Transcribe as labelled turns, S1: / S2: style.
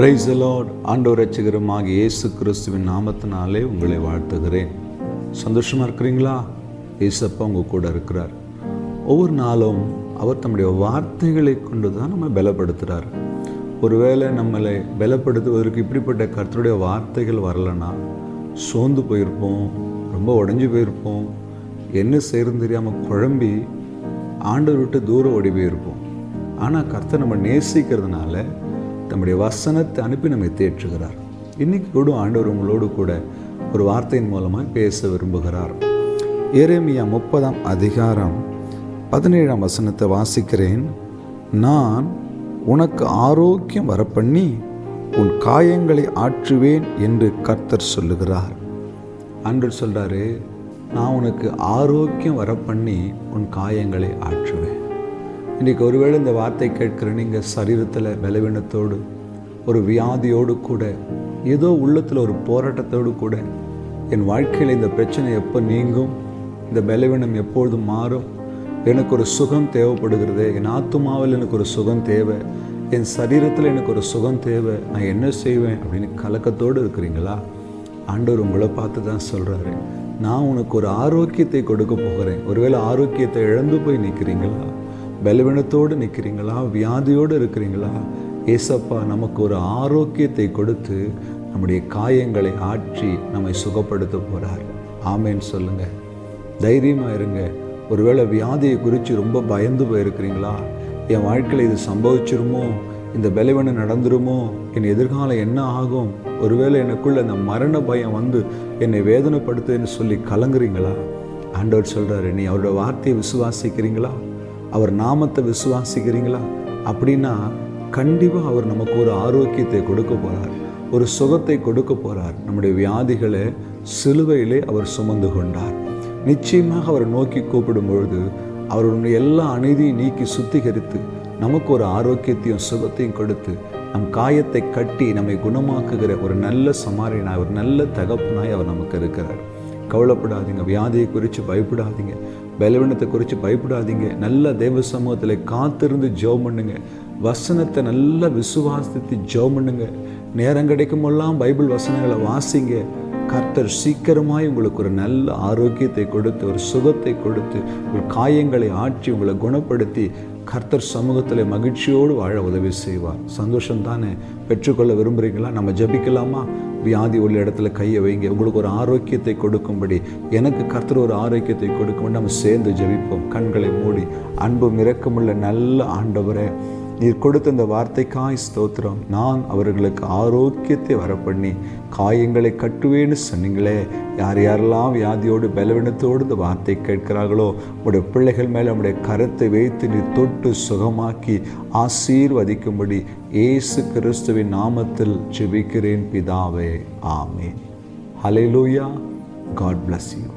S1: Price allot ஆண்டவர் ரட்சகரமாக இயேசு கிறிஸ்துவின் நாமத்தினாலே உங்களை வாழ்த்துகிறேன். சந்தோஷமாக இருக்கிறீங்களா? இயேசப்பா உங்கள் கூட இருக்கிறார். ஒவ்வொரு நாளும் அவர் தம்முடைய வார்த்தைகளை கொண்டு தான் நம்ம பலப்படுத்துகிறார் ஒருவேளை நம்மளை பலப்படுத்துவதற்கு இப்படிப்பட்ட கர்த்தருடைய வார்த்தைகள் வரலைன்னா சோர்ந்து போயிருப்போம் ரொம்ப உடஞ்சி போயிருப்போம் என்ன செய்யறது தெரியாமல் குழம்பி ஆண்டவர் விட்டு தூரம் ஓடி போயிருப்போம். ஆனால் கர்த்தர் நம்ம நேசிக்கிறதுனால தம்முடைய வசனத்தை அனுப்பி நம்மை தேற்றுகிறார். இன்னைக்கு கூட ஆண்டவர் உங்களோடு கூட ஒரு வார்த்தையின் மூலமாக பேச விரும்புகிறார். ஏரேமியா முப்பதாம் அதிகாரம் பதினேழாம் வசனத்தை வாசிக்கிறேன். நான் உனக்கு ஆரோக்கியம் வரப்பண்ணி உன் காயங்களை ஆற்றுவேன் என்று கர்த்தர் சொல்லுகிறார். ஆண்டவர் சொல்கிறாரு நான் உனக்கு ஆரோக்கியம் வரப்பண்ணி உன் காயங்களை ஆற்றுவேன். இன்றைக்கி ஒருவேளை இந்த வார்த்தை கேட்குற நீங்கள் சரீரத்தில் பலவீனத்தோடு ஒரு வியாதியோடு கூட ஏதோ உள்ளத்தில் ஒரு போராட்டத்தோடு கூட என் வாழ்க்கையில் இந்த பிரச்சனை எப்போ நீங்கும் இந்த பலவீனம் எப்பொழுது மாறும் எனக்கு ஒரு சுகம் தேவைப்படுகிறது என் ஆத்துமாவில் எனக்கு ஒரு சுகம் தேவை என் சரீரத்தில் எனக்கு ஒரு சுகம் தேவை நான் என்ன செய்வேன் அப்படின்னு கலக்கத்தோடு இருக்கிறீங்களா? ஆண்டவர் உங்களை பார்த்து தான் சொல்கிறாரு நான் உனக்கு ஒரு ஆரோக்கியத்தை கொடுக்க போகிறேன். ஒருவேளை ஆரோக்கியத்தை இழந்து போய் நிற்கிறீங்களா? பலவீனத்தோடு நிற்கிறீங்களா வியாதியோடு இருக்கிறீங்களா? ஏசப்பா நமக்கு ஒரு ஆரோக்கியத்தை கொடுத்து நம்முடைய காயங்களை ஆற்றி நம்மை சுகப்படுத்த போகிறார் ஆமேன்னு சொல்லுங்கள் தைரியமாக இருங்க. ஒருவேளை வியாதியை குறித்து ரொம்ப பயந்து போயிருக்கிறீங்களா? என் வாழ்க்கையில் இது சம்பவிச்சிருமோ? இந்த பலவீனம் நடந்துருமோ? என் எதிர்காலம் என்ன ஆகும்? ஒருவேளை எனக்குள்ள இந்த மரண பயம் வந்து என்னை வேதனைப்படுத்துன்னு சொல்லி கலங்குறீங்களா? ஆண்டவர் சொல்கிறாரு நீ அவரோட வார்த்தையை விசுவாசிக்கிறீங்களா? அவர் நாமத்தை விசுவாசிக்கிறீங்களா? அப்படின்னா கண்டிப்பாக அவர் நமக்கு ஒரு ஆரோக்கியத்தை கொடுக்க போகிறார் ஒரு சுகத்தை கொடுக்க போகிறார் நம்முடைய வியாதிகளை சிலுவையிலே அவர் சுமந்து கொண்டார். நிச்சயமாக அவர் நோக்கி கூப்பிடும் பொழுது அவருடைய எல்லா அநீதியும் நீக்கி சுத்திகரித்து நமக்கு ஒரு ஆரோக்கியத்தையும் சுகத்தையும் கொடுத்து நம் காயத்தை கட்டி நம்மை குணமாக்குகிற ஒரு நல்ல சமாரியனாய் ஒரு நல்ல தகப்பனாய் அவர் நமக்கு இருக்கிறார். கவலைப்படாதீங்க. வியாதியை குறித்து பயப்படாதீங்க. பலவீனத்தை குறித்து பயப்படாதீங்க. நல்ல தெய்வ சமூகத்தில் காத்திருந்து ஜெபம் பண்ணுங்க. வசனத்தை நல்லா விசுவாசித்து ஜெபம் பண்ணுங்க. நேரம் கிடைக்கும்போதெல்லாம் பைபிள் வசனங்களை வாசிங்க. கர்த்தர் சீக்கிரமாய் உங்களுக்கு ஒரு நல்ல ஆரோக்கியத்தை கொடுத்து ஒரு சுகத்தை கொடுத்து ஒரு காயங்களை ஆற்றி உங்களை குணப்படுத்தி கர்த்தர் சமூகத்தில் மகிழ்ச்சியோடு வாழ உதவி செய்வார். சந்தோஷம் தானே? பெற்றுக்கொள்ள விரும்புகிறீங்களா நம்ம ஜபிக்கலாமா? வியாதி உள்ள இடத்துல கையை வைங்க. உங்களுக்கு ஒரு ஆரோக்கியத்தை கொடுக்கும்படி. எனக்கு கர்த்தர் ஒரு ஆரோக்கியத்தை கொடுக்கும்படி நம்ம சேர்ந்து ஜெபிப்போம். கண்களை மூடி. அன்பும் இரக்கமுள்ள நல்ல ஆண்டவரை. நீர் கொடுத்த இந்த வார்த்தைக்காய் ஸ்தோத்திரம். நான் அவர்களுக்கு ஆரோக்கியத்தை வரப்பண்ணி காயங்களை கட்டுவேன்னு சொன்னீங்களே. யார் யாரெல்லாம் வியாதியோடு பலவீனத்தோடு இந்த வார்த்தை கேட்கிறார்களோ உடைய பிள்ளைகள் மேலே நம்முடைய கருத்தை வைத்து நீ தொட்டு சுகமாக்கி ஆசீர்வதிக்கும்படி இயேசு கிறிஸ்துவின் நாமத்தில் ஜெபிக்கிறேன் பிதாவே. ஆமே ஹலே லூயா காட் பிளஸ் யூ